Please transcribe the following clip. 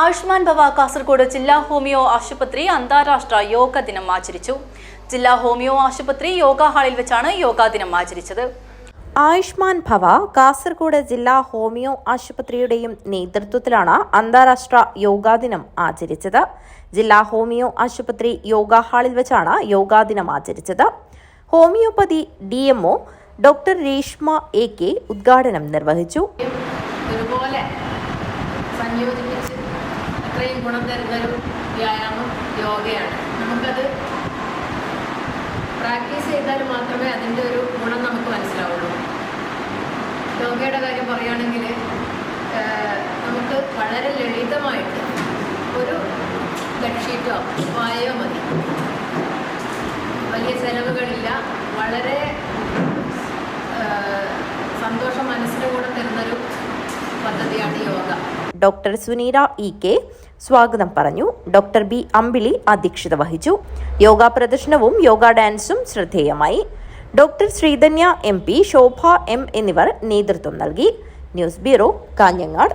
ആയുഷ്മാൻ ഭവ കാസർഗോഡ് ജില്ലാ ഹോമിയോ ആശുപത്രി അന്താരാഷ്ട്ര യോഗ ദിനം ആചരിച്ചു. ജില്ലാ ഹോമിയോ ആശുപത്രി യോഗ ഹാളിൽ വെച്ചാണ് യോഗാ ദിനം ആചരിച്ചത്. ആയുഷ്മാൻ ഭവ കാസർഗോഡ് ജില്ലാ ഹോമിയോ ആശുപത്രിയുടെയും നേതൃത്വത്തിലാണ് അന്താരാഷ്ട്ര യോഗാ ദിനം ആചരിച്ചത്. ജില്ലാ ഹോമിയോ ആശുപത്രി യോഗ ഹാളിൽ വെച്ചാണ് യോഗാ ദിനം ആചരിച്ചത്. Homeopathy D MO doctor Reshma A K ഉദ്ഘാടനം നിർവഹിച്ചു. ഒരുപോലെ സംയോജിപ്പിച്ച് ഗുണം തരുന്നൊരു വ്യായാമം യോഗയാണ്. നമുക്കത് പ്രാക്ടീസ് ചെയ്താൽ മാത്രമേ അതിന്റെ ഒരു ഗുണം നമുക്ക് മനസ്സിലാവുള്ളൂ. യോഗയുടെ കാര്യം പറയുകയാണെങ്കിൽ നമുക്ക് വളരെ ലളിതമായിട്ട് ഒരു ബെഡ്ഷീറ്റോ വായോ മതി. വലിയ ചെലവുകളില്ല. വളരെ സന്തോഷം മനസ്സിന് കൂടെ തരുന്നൊരു പദ്ധതിയാണ് yoga. Doctor Suneera E K സ്വാഗതം പറഞ്ഞു. ഡോക്ടർ ബി അമ്പിളി അധ്യക്ഷത വഹിച്ചു. യോഗ പ്രദർശനവും യോഗ ഡാൻസും ശ്രദ്ധേയമായി. Doctor Sreedhanya M P Shobha M എന്നിവർ നേതൃത്വം നൽകി. News bureau Kanhangad.